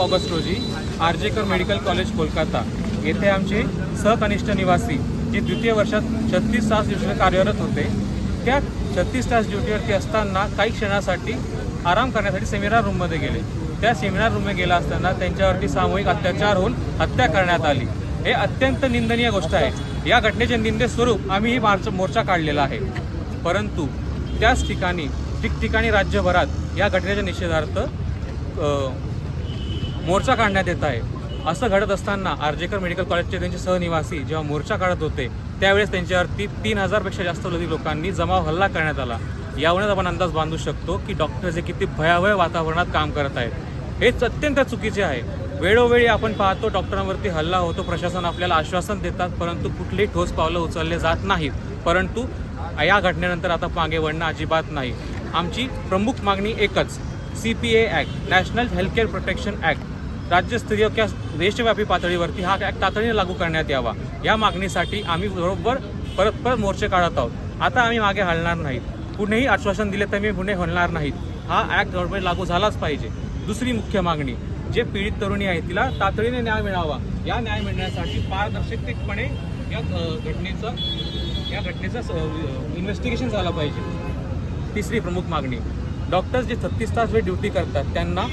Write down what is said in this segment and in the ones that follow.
August रोजी आर्जेकर medical college Kolkata येथे आमचे सहकनिष्ठ निवासी जे द्वितीय वर्षात छत्तीस तास ड्युटीवर कार्यरत होते त्या छत्तीस तास ड्युटीवरती असताना काही क्षणासाठी आराम करण्यासाठी सेमिनार रूममध्ये गेले. त्या सेमिनार रूममध्ये गेला असताना त्यांच्यावरती सामूहिक अत्याचार होऊन हत्या करण्यात आली. हे अत्यंत निंदनीय गोष्ट आहे. या घटनेचे निंदे स्वरूप आम्ही ही मार्च मोर्चा काढलेला आहे. परंतु त्याच ठिकाणी ठिकठिकाणी राज्यभरात या घटनेच्या निषेधार्थ मोर्चा काढण्यात येत आहे. असं घडत असताना आर्जेकर मेडिकल कॉलेजचे त्यांचे सहनिवासी जेव्हा मोर्चा काढत होते त्यावेळेस त्यांच्यावरती तीन हजारपेक्षा जास्त लोधी लोकांनी जमाव हल्ला करण्यात आला. यावरूनच आपण अंदाज बांधू शकतो की डॉक्टर्स हे किती भयावह वातावरणात काम करत आहेत. हेच अत्यंत चुकीचे आहे. वेळोवेळी आपण पाहतो डॉक्टरांवरती हल्ला होतो प्रशासन आपल्याला आश्वासन देतात परंतु कुठलेही ठोस पावलं उचलले जात नाहीत. परंतु या घटनेनंतर आता मागे वळणं अजिबात नाही. आमची प्रमुख मागणी एकच C P A act national healthcare protection act राज्यस्तरीय किंवा देशव्यापी पातळीवरती हा ॲक्ट तातडीने लागू करण्यात यावा. या मागणीसाठी आम्ही बरोबर परत परत मोर्चे काढत आहोत. आता आम्ही मागे हलणार नाहीत. कुणीही आश्वासन दिले तर मी गुन्हे हलणार नाहीत. हा ॲक्ट गव्हर्नमेंट लागू झालाच पाहिजे. दुसरी मुख्य मागणी जे पीडित तरुणी आहे तिला तातडीने न्याय मिळावा. या न्याय मिळण्यासाठी पारदर्शकपणे या घटनेचं या घटनेचं इन्व्हेस्टिगेशन झालं पाहिजे. तिसरी प्रमुख मागणी डॉक्टर्स जे छत्तीस तास वेळ ड्युटी करतात त्यांना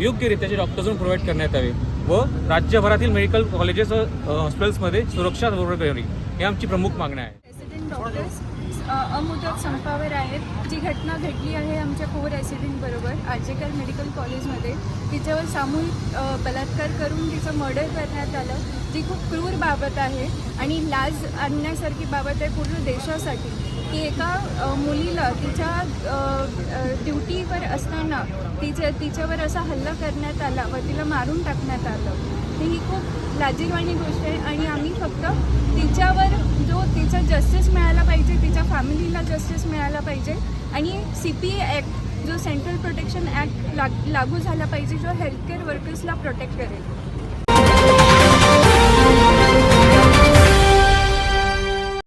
योग्यरित्याचे डॉक्टर्स प्रोव्हाइड करण्यात यावे व राज्यभरातील मेडिकल कॉलेजेस हॉस्पिटल्समध्ये सुरक्षा बरोबर करावी हे आमची प्रमुख मागणी आहे. डॉक्टर्स अमुदत संपावर आहेत. जी घटना घडली आहे आमच्या को रेसिडेंट बरोबर आर्जेकर मेडिकल कॉलेजमध्ये तिच्यावर सामूहिक बलात्कार करून तिचं मर्डर करण्यात आलं जी खूप क्रूर बाबत आहे. आणि लाज आणण्यासारखी बाबत आहे पूर्ण देशासाठी. की एका मुलीला तिच्या ड्युटीवर असताना तिच्या तिच्यावर असा हल्ला करण्यात आला व तिला मारून टाकण्यात आलं. तर ही खूप लाजीरवाणी गोष्ट आहे आणि आम्ही फक्त तिच्यावर जो तिचा जस्टिस मिळाला पाहिजे तिच्या फॅमिलीला जस्टिस मिळाला पाहिजे आणि सी पी ॲक्ट जो सेंट्रल प्रोटेक्शन ॲक्ट लाग लागू झाला पाहिजे जो हेल्थकेअर वर्कर्सला प्रोटेक्ट करेल.